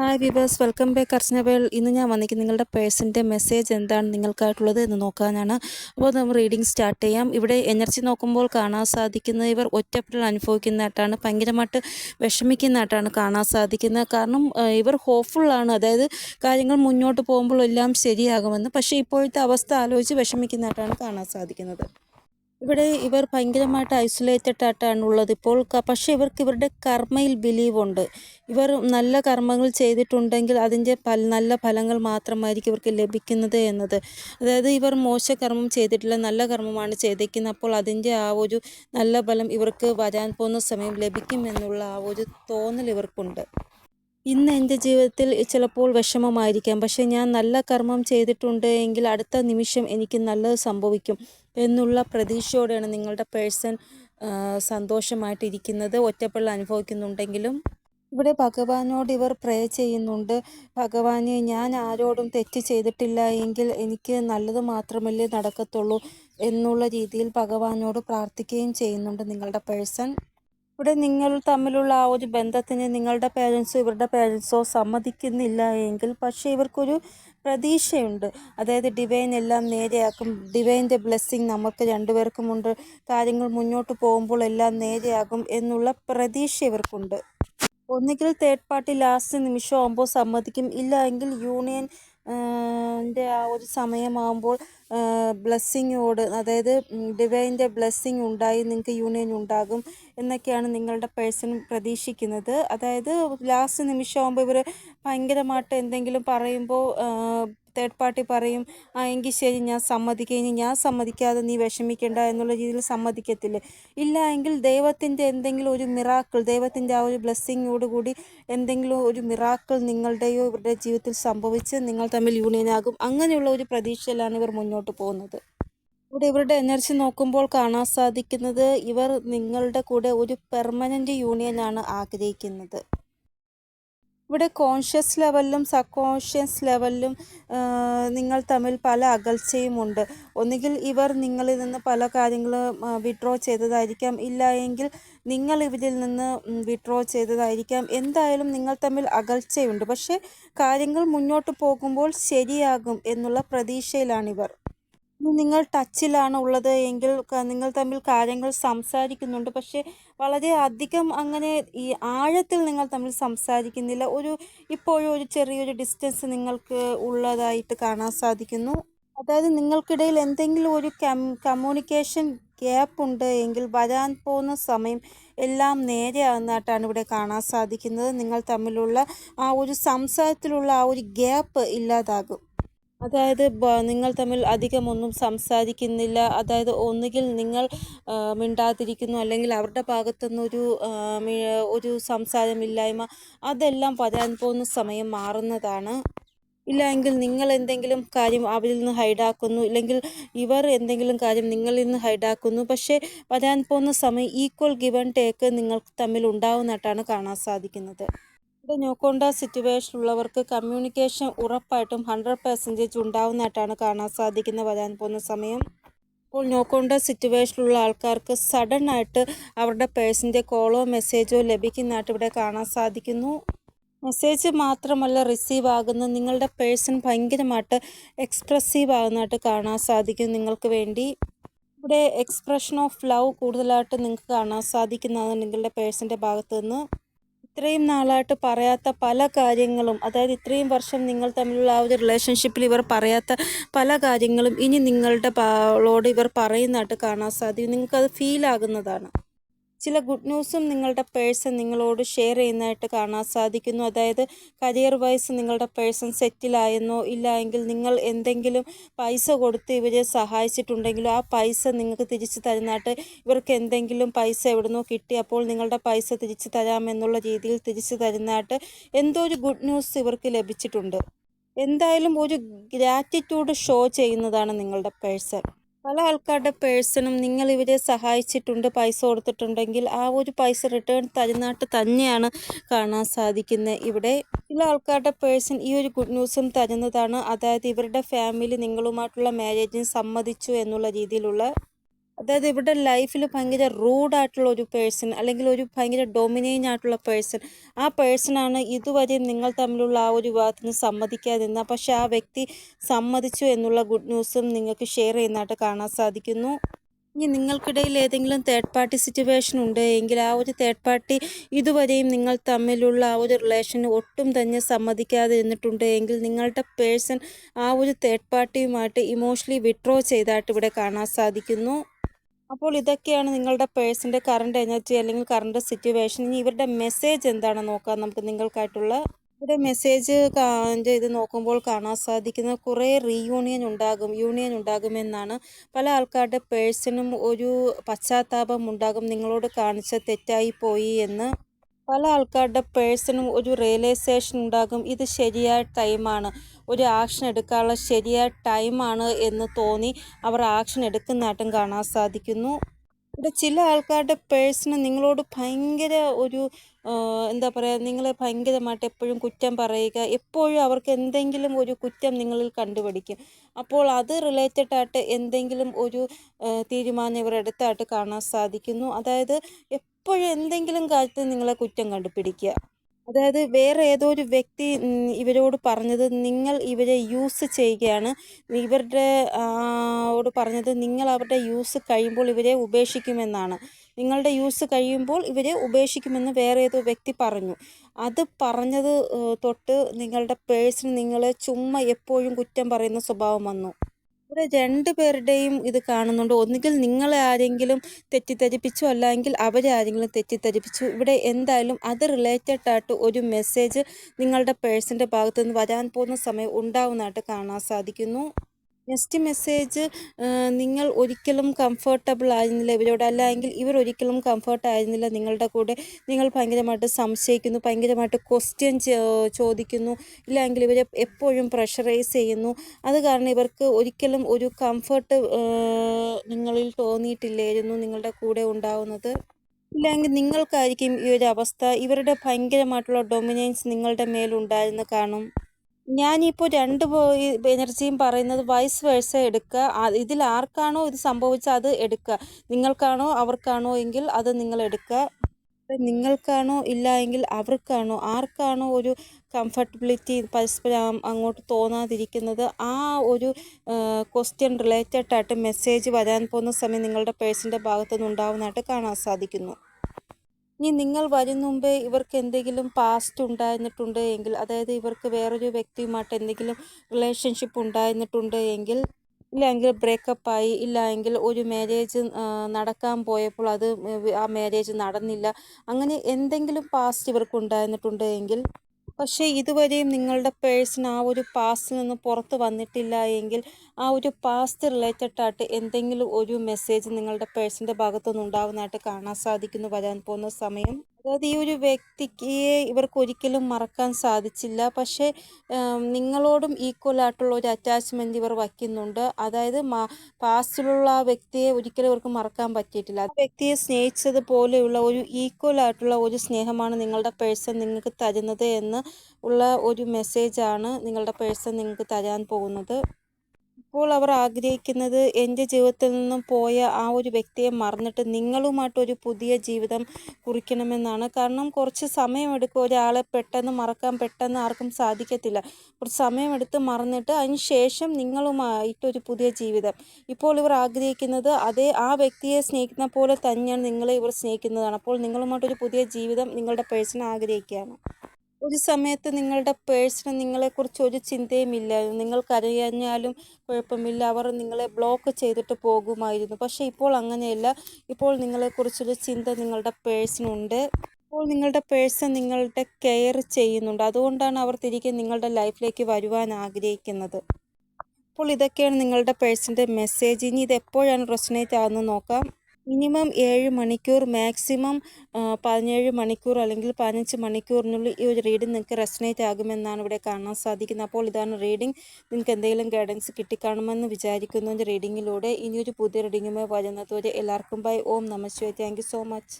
Hi viewers welcome back അർച്ചനബേൾ ഇന്ന് ഞാൻ വന്നിരിക്കുന്നത് നിങ്ങളുടെ പേഴ്സന്റെ മെസ്സേജ് എന്താണ് നിങ്ങൾക്കായിട്ടുള്ളത് എന്ന് നോക്കാനാണ്. അപ്പോൾ നമ്മൾ റീഡിംഗ് സ്റ്റാർട്ട് ചെയ്യാം. ഇവിടെ എനർജി നോക്കുമ്പോൾ കാണാൻ സാധിക്കുന്ന ഇവർ ഒറ്റപ്പെടൽ അനുഭവിക്കുന്നതായിട്ടാണ് ഭയങ്കരമായിട്ട് വിഷമിക്കുന്നതായിട്ടാണ് കാണാൻ സാധിക്കുന്നത്. കാരണം ഇവർ ഹോപ്പ്ഫുള്ളാണ് അതായത് കാര്യങ്ങൾ മുന്നോട്ട് പോകുമ്പോൾ എല്ലാം ശരിയാകുമെന്ന്. പക്ഷേ ഇപ്പോഴത്തെ അവസ്ഥ ആലോചിച്ച് വിഷമിക്കുന്നതായിട്ടാണ് കാണാൻ സാധിക്കുന്നത്. ഇവിടെ ഇവർ ഭയങ്കരമായിട്ട് ഐസൊലേറ്റഡ് ആയിട്ടാണ് ഉള്ളത്. ഇപ്പോൾ പക്ഷേ ഇവർക്ക് ഇവരുടെ കർമ്മയിൽ ബിലീവ് ഉണ്ട്. ഇവർ നല്ല കർമ്മങ്ങൾ ചെയ്തിട്ടുണ്ടെങ്കിൽ അതിന്റെ നല്ല ഫലങ്ങൾ മാത്രമായിരിക്കും ഇവർക്ക് ലഭിക്കുന്നത് എന്നത്. അതായത് ഇവർ മോശ കർമ്മം ചെയ്തിട്ടില്ല നല്ല കർമ്മമാണ് ചെയ്തേക്കുന്നത്. അപ്പോൾ അതിന്റെ ആ ഒരു നല്ല ഫലം ഇവർക്ക് വരാൻ പോകുന്ന സമയം ലഭിക്കും എന്നുള്ള ആ ഒരു തോന്നൽ ഇവർക്കുണ്ട്. ഇന്ന് എന്റെ ജീവിതത്തിൽ ചിലപ്പോൾ വിഷമമായിരിക്കാം. പക്ഷേ ഞാൻ നല്ല കർമ്മം ചെയ്തിട്ടുണ്ട് എങ്കിൽ അടുത്ത നിമിഷം എനിക്ക് നല്ലത് സംഭവിക്കും എന്നുള്ള പ്രതീക്ഷയോടെയാണ് നിങ്ങളുടെ പേഴ്സൺ സന്തോഷമായിട്ടിരിക്കുന്നത്. ഒറ്റപ്പെടൽ അനുഭവിക്കുന്നുണ്ടെങ്കിലും ഇവിടെ ഭഗവാനോട് ഇവർ പ്രേ ചെയ്യുന്നുണ്ട്. ഭഗവാനെ ഞാൻ ആരോടും തെറ്റ് ചെയ്തിട്ടില്ല എങ്കിൽ എനിക്ക് നല്ലത് മാത്രമല്ലേ നടക്കത്തുള്ളൂ എന്നുള്ള രീതിയിൽ ഭഗവാനോട് പ്രാർത്ഥിക്കുകയും ചെയ്യുന്നുണ്ട് നിങ്ങളുടെ പേഴ്സൺ. ഇവിടെ നിങ്ങൾ തമ്മിലുള്ള ആ ഒരു ബന്ധത്തിന് നിങ്ങളുടെ പേരൻസോ ഇവരുടെ പേരൻസോ സമ്മതിക്കുന്നില്ല എങ്കിൽ പക്ഷേ ഇവർക്കൊരു പ്രതീക്ഷയുണ്ട്. അതായത് ഡിവൈൻ എല്ലാം നേരെയാക്കും. ഡിവൈന്റെ ബ്ലെസ്സിങ് നമുക്ക് രണ്ടുപേർക്കുമുണ്ട് കാര്യങ്ങൾ മുന്നോട്ട് പോകുമ്പോൾ എല്ലാം നേരെയാകും എന്നുള്ള പ്രതീക്ഷ ഇവർക്കുണ്ട്. ഒന്നുകിൽ തേർഡ് പാർട്ടി ലാസ്റ്റ് നിമിഷം നിമിഷമാകുമ്പോൾ സമ്മതിക്കും. ഇല്ല എങ്കിൽ യൂണിയൻ ആ ഒരു സമയമാകുമ്പോൾ ബ്ലെസ്സിങ്ങോട് അതായത് ഡിവൈന്റെ ബ്ലെസ്സിങ് ഉണ്ടായി നിങ്ങൾക്ക് യൂണിയൻ ഉണ്ടാകും എന്നൊക്കെയാണ് നിങ്ങളുടെ പേഴ്സൺ പ്രതീക്ഷിക്കുന്നത്. അതായത് ലാസ്റ്റ് നിമിഷമാകുമ്പോൾ ഇവർ ഭയങ്കരമായിട്ട് എന്തെങ്കിലും പറയുമ്പോൾ തേർഡ് പാർട്ടി പറയും ആ എങ്കിൽ ശരി ഞാൻ സമ്മതിക്കുക ഇനി ഞാൻ സമ്മതിക്കാതെ നീ വിഷമിക്കേണ്ട എന്നുള്ള രീതിയിൽ സമ്മതിക്കത്തില്ല. ഇല്ല എങ്കിൽ ദൈവത്തിന്റെ എന്തെങ്കിലും ഒരു മിറാക്കിൾ ദൈവത്തിന്റെ ആ ഒരു ബ്ലെസ്സിങ്ങോട് കൂടി എന്തെങ്കിലും ഒരു മിറാക്കിൾ നിങ്ങളുടെയോ ഇവരുടെ ജീവിതത്തിൽ സംഭവിച്ച് നിങ്ങൾ തമ്മിൽ യൂണിയൻ യൂണിയനാകും അങ്ങനെയുള്ള ഒരു പ്രതീക്ഷയിലാണ് ഇവർ മുന്നോട്ട് പോകുന്നത്. ഇവിടെ ഇവരുടെ എനർജി നോക്കുമ്പോൾ കാണാൻ സാധിക്കുന്നത് ഇവർ നിങ്ങളുടെ കൂടെ ഒരു പെർമനന്റ് യൂണിയനാണ് ആഗ്രഹിക്കുന്നത്. ഇവിടെ കോൺഷ്യസ് ലെവലിലും സബ് കോൺഷ്യസ് ലെവലിലും നിങ്ങൾ തമ്മിൽ പല അകൽച്ചയുമുണ്ട് ഒന്നുകിൽ ഇവർ നിങ്ങളിൽ നിന്ന് പല കാര്യങ്ങളും വിഡ്രോ ചെയ്തതായിരിക്കാം. ഇല്ല എങ്കിൽ നിങ്ങൾ ഇവരിൽ നിന്ന് വിഡ്രോ ചെയ്തതായിരിക്കാം. എന്തായാലും നിങ്ങൾ തമ്മിൽ അകൽച്ചയുണ്ട്. പക്ഷേ കാര്യങ്ങൾ മുന്നോട്ട് പോകുമ്പോൾ ശരിയാകും എന്നുള്ള പ്രതീക്ഷയിലാണിവർ. നിങ്ങൾ ടച്ചിലാണ് ഉള്ളത് എങ്കിൽ നിങ്ങൾ തമ്മിൽ കാര്യങ്ങൾ സംസാരിക്കുന്നുണ്ട്. പക്ഷേ വളരെ അധികം അങ്ങനെ ഈ ആഴത്തിൽ നിങ്ങൾ തമ്മിൽ സംസാരിക്കുന്നില്ല. ഒരു ഇപ്പോഴും ഒരു ചെറിയൊരു ഡിസ്റ്റൻസ് നിങ്ങൾക്ക് ഉള്ളതായിട്ട് കാണാൻ സാധിക്കുന്നു. അതായത് നിങ്ങൾക്കിടയിൽ എന്തെങ്കിലും ഒരു കമ്മ്യൂണിക്കേഷൻ ഗ്യാപ്പ് ഉണ്ട് എങ്കിൽ വരാൻ പോകുന്ന സമയം എല്ലാം നേരെയാകുന്നതായിട്ടാണ് ഇവിടെ കാണാൻ സാധിക്കുന്നത്. നിങ്ങൾ തമ്മിലുള്ള ആ ഒരു സംസാരത്തിലുള്ള ആ ഒരു ഗ്യാപ്പ് ഇല്ലാതാകും. അതായത് നിങ്ങൾ തമ്മിൽ അധികമൊന്നും സംസാരിക്കുന്നില്ല. അതായത് ഒന്നുകിൽ നിങ്ങൾ മിണ്ടാതിരിക്കുന്നു അല്ലെങ്കിൽ അവരുടെ ഭാഗത്തുനിന്നൊരു ഒരു സംസാരമില്ലായ്മ അതെല്ലാം വരാൻ പോകുന്ന സമയം മാറുന്നതാണ്. ഇല്ല എങ്കിൽ നിങ്ങൾ എന്തെങ്കിലും കാര്യം അവരിൽ നിന്ന് ഹൈഡാക്കുന്നു ഇല്ലെങ്കിൽ ഇവർ എന്തെങ്കിലും കാര്യം നിങ്ങളിൽ നിന്ന് ഹൈഡാക്കുന്നു. പക്ഷേ വരാൻ പോകുന്ന സമയം ഈക്വൽ ഗിവൺ ടേക്ക് നിങ്ങൾ തമ്മിൽ ഉണ്ടാവുന്നതായിട്ടാണ് കാണാൻ സാധിക്കുന്നത്. ഇവിടെ ന്യൂകോണ്ട സിറ്റുവേഷൻ ഉള്ളവർക്ക് കമ്മ്യൂണിക്കേഷൻ ഉറപ്പായിട്ടും ഹൺഡ്രഡ് പെർസെന്റേജ് ഉണ്ടാവുന്നതായിട്ടാണ് കാണാൻ സാധിക്കുന്നത്. വരാൻ പോകുന്ന സമയം. ഇപ്പോൾ ന്യൂകോണ്ട സിറ്റുവേഷനിലുള്ള ആൾക്കാർക്ക് സഡൻ ആയിട്ട് അവരുടെ പേഴ്സിന്റെ കോളോ മെസ്സേജോ ലഭിക്കുന്നതായിട്ട് ഇവിടെ കാണാൻ സാധിക്കുന്നു. മെസ്സേജ് മാത്രമല്ല റിസീവ് ആകുന്ന നിങ്ങളുടെ പേഴ്സൺ ഭയങ്കരമായിട്ട് എക്സ്പ്രസീവ് ആകുന്നതായിട്ട് കാണാൻ സാധിക്കും നിങ്ങൾക്ക് വേണ്ടി. ഇവിടെ എക്സ്പ്രഷൻ ഓഫ് ലവ് കൂടുതലായിട്ട് നിങ്ങൾക്ക് കാണാൻ സാധിക്കുന്നതാണ് നിങ്ങളുടെ പേഴ്സന്റെ ഭാഗത്തു നിന്ന് ഇത്രയും നാളായിട്ട് പറയാത്ത പല കാര്യങ്ങളും അതായത് ഇത്രയും വർഷം നിങ്ങൾ തമ്മിലുള്ള ആ ഒരു റിലേഷൻഷിപ്പിൽ ഇവർ പറയാത്ത പല കാര്യങ്ങളും ഇനി നിങ്ങളുടെ ഇവർ പറയുന്നതായിട്ട് കാണാൻ സാധിക്കും. നിങ്ങൾക്കത് ഫീൽ ആകുന്നതാണ്. ചില ഗുഡ് ന്യൂസും നിങ്ങളുടെ പേഴ്സൺ നിങ്ങളോട് ഷെയർ ചെയ്യുന്നതായിട്ട് കാണാൻ സാധിക്കുന്നു. അതായത് കരിയർ വൈസ് നിങ്ങളുടെ പേഴ്സൺ സെറ്റിലായെന്നോ ഇല്ല എങ്കിൽ നിങ്ങൾ എന്തെങ്കിലും പൈസ കൊടുത്ത് ഇവരെ സഹായിച്ചിട്ടുണ്ടെങ്കിലോ ആ പൈസ നിങ്ങൾക്ക് തിരിച്ചു തരുന്നതായിട്ട് ഇവർക്ക് എന്തെങ്കിലും പൈസ എവിടുന്നോ കിട്ടി അപ്പോൾ നിങ്ങളുടെ പൈസ തിരിച്ചു തരാമെന്നുള്ള രീതിയിൽ തിരിച്ചു തരുന്നതായിട്ട് എന്തോ ഒരു ഗുഡ് ന്യൂസ് ഇവർക്ക് ലഭിച്ചിട്ടുണ്ട്. എന്തായാലും ഒരു ഗ്രാറ്റിറ്റ്യൂഡ് ഷോ ചെയ്യുന്നതാണ് നിങ്ങളുടെ പേഴ്സൺ. പല ആൾക്കാരുടെ പേഴ്സണും നിങ്ങൾ ഇവരെ സഹായിച്ചിട്ടുണ്ട് പൈസ കൊടുത്തിട്ടുണ്ടെങ്കിൽ ആ ഒരു പൈസ റിട്ടേൺ തരുന്നതായിട്ട് തന്നെയാണ് കാണാൻ സാധിക്കുന്നത്. ഇവിടെ ചില ആൾക്കാരുടെ പേഴ്സൺ ഈ ഒരു ഗുഡ് ന്യൂസും തരുന്നതാണ്. അതായത് ഇവരുടെ ഫാമിലി നിങ്ങളുമായിട്ടുള്ള മാരേജിന് സമ്മതിച്ചു എന്നുള്ള രീതിയിലുള്ള അതായത് ഇവിടെ ലൈഫിൽ ഭയങ്കര റൂഡായിട്ടുള്ള ഒരു പേഴ്സൺ അല്ലെങ്കിൽ ഒരു ഭയങ്കര ഡൊമിനേറ്റ് ആയിട്ടുള്ള പേഴ്സൺ. ആ പേഴ്സണാണ് ഇതുവരെ നിങ്ങൾ തമ്മിലുള്ള ആ ഒരു വിവാഹത്തിന് സമ്മതിക്കാതിരുന്ന പക്ഷെ ആ വ്യക്തി സമ്മതിച്ചു എന്നുള്ള ഗുഡ് ന്യൂസും നിങ്ങൾക്ക് ഷെയർ ചെയ്യുന്നതായിട്ട് കാണാൻ സാധിക്കുന്നു. ഇനി നിങ്ങൾക്കിടയിൽ ഏതെങ്കിലും തേർഡ് പാർട്ടി സിറ്റുവേഷൻ ഉണ്ട് എങ്കിൽ ആ ഒരു തേർഡ് പാർട്ടി ഇതുവരെയും നിങ്ങൾ തമ്മിലുള്ള ആ ഒരു റിലേഷൻ ഒട്ടും തന്നെ സമ്മതിക്കാതെ ഇരുന്നിട്ടുണ്ട് എങ്കിൽ നിങ്ങളുടെ പേഴ്സൺ ആ ഒരു തേർഡ് പാർട്ടിയുമായിട്ട് ഇമോഷണലി വിഡ്രോ ചെയ്തായിട്ട് ഇവിടെ കാണാൻ സാധിക്കുന്നു. അപ്പോൾ ഇതൊക്കെയാണ് നിങ്ങളുടെ പേഴ്സിന്റെ കറണ്ട് എനർജി അല്ലെങ്കിൽ കറണ്ട് സിറ്റുവേഷൻ ഇനി ഇവരുടെ മെസ്സേജ് എന്താണ് നോക്കാം നമുക്ക് നിങ്ങൾക്കായിട്ടുള്ള? ഇവിടെ മെസ്സേജ് ഇത് നോക്കുമ്പോൾ കാണാൻ സാധിക്കുന്ന കുറേ റീയൂണിയൻ ഉണ്ടാകും യൂണിയൻ ഉണ്ടാകുമെന്നാണ് പല ആൾക്കാരുടെ പേഴ്സണും ഒരു പശ്ചാത്താപം ഉണ്ടാകും. നിങ്ങളോട് കാണിച്ച തെറ്റായി പോയി എന്ന് പല ആൾക്കാരുടെ പേഴ്സണും ഒരു റിയലൈസേഷൻ ഉണ്ടാകും. ഇത് ശരിയായ ടൈമാണ് ഒരു ആക്ഷൻ എടുക്കാനുള്ള ശരിയായ ടൈമാണ് എന്ന് തോന്നി അവർ ആക്ഷൻ എടുക്കുന്നതായിട്ടും കാണാൻ സാധിക്കുന്നു. ഇവിടെ ചില ആൾക്കാരുടെ പേഴ്സണ് നിങ്ങളോട് ഭയങ്കര ഒരു എന്താ പറയുക നിങ്ങളെ ഭയങ്കരമായിട്ട് എപ്പോഴും കുറ്റം പറയുക എപ്പോഴും അവർക്ക് എന്തെങ്കിലും ഒരു കുറ്റം നിങ്ങളിൽ കണ്ടുപിടിക്കും. അപ്പോൾ അത് റിലേറ്റഡ് ആയിട്ട് എന്തെങ്കിലും ഒരു തീരുമാനം ഇവർ കാണാൻ സാധിക്കുന്നു. അതായത് എപ്പോഴും എന്തെങ്കിലും കാര്യത്തിൽ നിങ്ങളെ കുറ്റം കണ്ടുപിടിക്കുക. അതായത് വേറെ ഏതോ ഒരു വ്യക്തി ഇവരോട് പറഞ്ഞത് നിങ്ങൾ ഇവരെ യൂസ് ചെയ്യുകയാണ്. ഇവരുടെ ഓട് പറഞ്ഞത് നിങ്ങൾ അവരുടെ യൂസ് കഴിയുമ്പോൾ ഇവരെ ഉപേക്ഷിക്കുമെന്നാണ്. നിങ്ങളുടെ യൂസ് കഴിയുമ്പോൾ ഇവരെ ഉപേക്ഷിക്കുമെന്ന് വേറെ ഏതോ വ്യക്തി പറഞ്ഞു. അത് പറഞ്ഞത് തൊട്ട് നിങ്ങളുടെ പേഴ്സിന് നിങ്ങളെ ചുമ്മാ എപ്പോഴും കുറ്റം പറയുന്ന സ്വഭാവം വന്നു. ഇവിടെ രണ്ട് പേരുടെയും ഇത് കാണുന്നുണ്ട്. ഒന്നുകിൽ നിങ്ങളെ ആരെങ്കിലും തെറ്റിദ്ധരിപ്പിച്ചു അല്ലെങ്കിൽ അവരെ ആരെങ്കിലും തെറ്റിദ്ധരിപ്പിച്ചു. ഇവിടെ എന്തായാലും അത് റിലേറ്റഡ് ആയിട്ട് ഒരു മെസ്സേജ് നിങ്ങളുടെ പേഴ്സന്റെ ഭാഗത്തുനിന്ന് വരാൻ പോകുന്ന സമയം ഉണ്ടാവുന്നതായിട്ട് കാണാൻ സാധിക്കുന്നു. നെക്സ്റ്റ് മെസ്സേജ് നിങ്ങൾ ഒരിക്കലും കംഫർട്ടബിൾ ആയിരുന്നില്ല ഇവരോട്. അല്ലെങ്കിൽ ഇവർ ഒരിക്കലും കംഫർട്ട് ആയിരുന്നില്ല നിങ്ങളുടെ കൂടെ. നിങ്ങൾ ഭയങ്കരമായിട്ട് സംശയിക്കുന്നു ഭയങ്കരമായിട്ട് ക്വസ്റ്റ്യൻ ചോദിക്കുന്നു. ഇല്ലെങ്കിൽ ഇവരെ എപ്പോഴും പ്രഷറൈസ് ചെയ്യുന്നു. അത് കാരണം ഇവർക്ക് ഒരിക്കലും ഒരു കംഫർട്ട് നിങ്ങളിൽ തോന്നിയിട്ടില്ലായിരുന്നു നിങ്ങളുടെ കൂടെ ഉണ്ടാവുന്നത്. ഇല്ലെങ്കിൽ നിങ്ങൾക്കായിരിക്കും ഈ ഒരു അവസ്ഥ. ഇവരുടെ ഭയങ്കരമായിട്ടുള്ള ഡൊമിനൻസ് നിങ്ങളുടെ മേലുണ്ടായിരുന്നു കാണും. ഞാനിപ്പോൾ രണ്ട് എനർജിയും പറയുന്നത് വൈസ് വേഴ്സ എടുക്കുക. ഇതിൽ ആർക്കാണോ ഇത് സംഭവിച്ചാൽ അത് എടുക്കുക. നിങ്ങൾക്കാണോ അവർക്കാണോ എങ്കിൽ അത് നിങ്ങൾ എടുക്കുക. നിങ്ങൾക്കാണോ ഇല്ല എങ്കിൽ അവർക്കാണോ? ആർക്കാണോ ഒരു കംഫർട്ടബിലിറ്റി പരസ്പരം അങ്ങോട്ട് തോന്നാതിരിക്കുന്നത്? ആ ഒരു ക്വസ്റ്റ്യൻ റിലേറ്റഡ് ആയിട്ട് മെസ്സേജ് വരാൻ പോകുന്ന സമയം നിങ്ങളുടെ പേഴ്സന്റെ ഭാഗത്തുനിന്ന് ഉണ്ടാവുന്നതായിട്ട് കാണാൻ സാധിക്കുന്നു. ഇനി നിങ്ങൾ വരും മുമ്പേ ഇവർക്ക് എന്തെങ്കിലും പാസ്റ്റ് ഉണ്ടായിരുന്നിട്ടുണ്ട് എങ്കിൽ അതായത് ഇവർക്ക് വേറൊരു വ്യക്തിയുമായിട്ട് എന്തെങ്കിലും റിലേഷൻഷിപ്പ് ഉണ്ടായിരുന്നിട്ടുണ്ട് എങ്കിൽ ഇല്ലെങ്കിൽ ബ്രേക്കപ്പ് ആയി ഇല്ല എങ്കിൽ ഒരു മാരേജ് നടക്കാൻ പോയപ്പോൾ അത് ആ മാരേജ് നടന്നില്ല അങ്ങനെ എന്തെങ്കിലും പാസ്റ്റ് ഇവർക്ക് ഉണ്ടായിരുന്നിട്ടുണ്ട് എങ്കിൽ പക്ഷേ ഇതുവരെയും നിങ്ങളുടെ പേഴ്സൺ ആ ഒരു പാസ്റ്റിൽ നിന്ന് പുറത്ത് വന്നിട്ടില്ല എങ്കിൽ ആ ഒരു പാസ്റ്റ് റിലേറ്റഡ് ആയിട്ട് എന്തെങ്കിലും ഒരു മെസ്സേജ് നിങ്ങളുടെ പേഴ്സന്റെ ഭാഗത്തുനിന്ന് ഉണ്ടാകുന്നതായിട്ട് കാണാൻ സാധിക്കുന്നു വരാൻ പോകുന്ന സമയം. അതായത് ഈ ഒരു വ്യക്തിക്ക് ഇവർക്ക് ഒരിക്കലും മറക്കാൻ സാധിച്ചില്ല. പക്ഷേ നിങ്ങളോടും ഈക്വൽ ആയിട്ടുള്ള ഒരു അറ്റാച്ച്മെന്റ് ഇവർ വയ്ക്കുന്നുണ്ട്. അതായത് പാസ്റ്റിലുള്ള ആ വ്യക്തിയെ ഒരിക്കലും ഇവർക്ക് മറക്കാൻ പറ്റിയിട്ടില്ല. ആ വ്യക്തിയെ സ്നേഹിച്ചത് പോലെയുള്ള ഒരു ഈക്വൽ ആയിട്ടുള്ള ഒരു സ്നേഹമാണ് നിങ്ങളുടെ പേഴ്സൺ നിങ്ങൾക്ക് തരുന്നത് എന്ന് ഉള്ള ഒരു മെസ്സേജാണ് നിങ്ങളുടെ പേഴ്സൺ നിങ്ങൾക്ക് തരാൻ പോകുന്നത്. ഇപ്പോൾ അവർ ആഗ്രഹിക്കുന്നത് എന്റെ ജീവിതത്തിൽ നിന്നും പോയ ആ ഒരു വ്യക്തിയെ മറന്നിട്ട് നിങ്ങളുമായിട്ടൊരു പുതിയ ജീവിതം കുറിക്കണമെന്നാണ്. കാരണം കുറച്ച് സമയമെടുക്കും ഒരാളെ പെട്ടെന്ന് മറക്കാൻ പെട്ടെന്ന് ആർക്കും സാധിക്കത്തില്ല. കുറച്ച് സമയമെടുത്ത് മറന്നിട്ട് അതിന് ശേഷം നിങ്ങളുമായിട്ടൊരു പുതിയ ജീവിതം. ഇപ്പോൾ ഇവർ ആഗ്രഹിക്കുന്നത് അതേ ആ വ്യക്തിയെ സ്നേഹിക്കുന്ന പോലെ തന്നെയാണ് നിങ്ങളെ ഇവർ സ്നേഹിക്കുന്നതാണ്. അപ്പോൾ നിങ്ങളുമായിട്ടൊരു പുതിയ ജീവിതം നിങ്ങളുടെ പേഴ്സൺ ആഗ്രഹിക്കുകയാണ്. ഒരു സമയത്ത് നിങ്ങളുടെ പേഴ്സണ് നിങ്ങളെക്കുറിച്ച് ഒരു ചിന്തയുമില്ല. നിങ്ങൾക്കറിയാഞ്ഞാലും കുഴപ്പമില്ല. അവർ നിങ്ങളെ ബ്ലോക്ക് ചെയ്തിട്ട് പോകുമായിരുന്നു. പക്ഷേ ഇപ്പോൾ അങ്ങനെയല്ല. ഇപ്പോൾ നിങ്ങളെക്കുറിച്ചൊരു ചിന്ത നിങ്ങളുടെ പേഴ്സണുണ്ട് ഇപ്പോൾ നിങ്ങളുടെ പേഴ്സൺ നിങ്ങളുടെ കെയർ ചെയ്യുന്നുണ്ട്. അതുകൊണ്ടാണ് അവർ തിരികെ നിങ്ങളുടെ ലൈഫിലേക്ക് വരുവാൻ ആഗ്രഹിക്കുന്നത്. അപ്പോൾ ഇതൊക്കെയാണ് നിങ്ങളുടെ പേഴ്സന്റെ മെസ്സേജ് ഇനി ഇത് എപ്പോഴാണ് റെസനേറ്റ് ആകുന്നത് നോക്കാം. മിനിമം ഏഴ് മണിക്കൂർ മാക്സിമം പതിനേഴ് മണിക്കൂർ അല്ലെങ്കിൽ പതിനഞ്ച് മണിക്കൂറിനുള്ളിൽ ഈ ഒരു റീഡിംഗ് നിങ്ങൾക്ക് റെസനേറ്റ് ആകുമെന്നാണ് ഇവിടെ കാണാൻ സാധിക്കുന്നത്. അപ്പോൾ ഇതാണ് റീഡിംഗ് നിങ്ങൾക്ക് എന്തെങ്കിലും ഗൈഡൻസ് കിട്ടിക്കാണുമെന്ന് വിചാരിക്കുന്നു. റീഡിങ്ങിലൂടെ ഇനിയൊരു പുതിയ റീഡിങ്ങുമായി വരുന്നതുവരെ എല്ലാവർക്കും ബൈ ഓം നമസ്തേ താങ്ക് സോ മച്ച്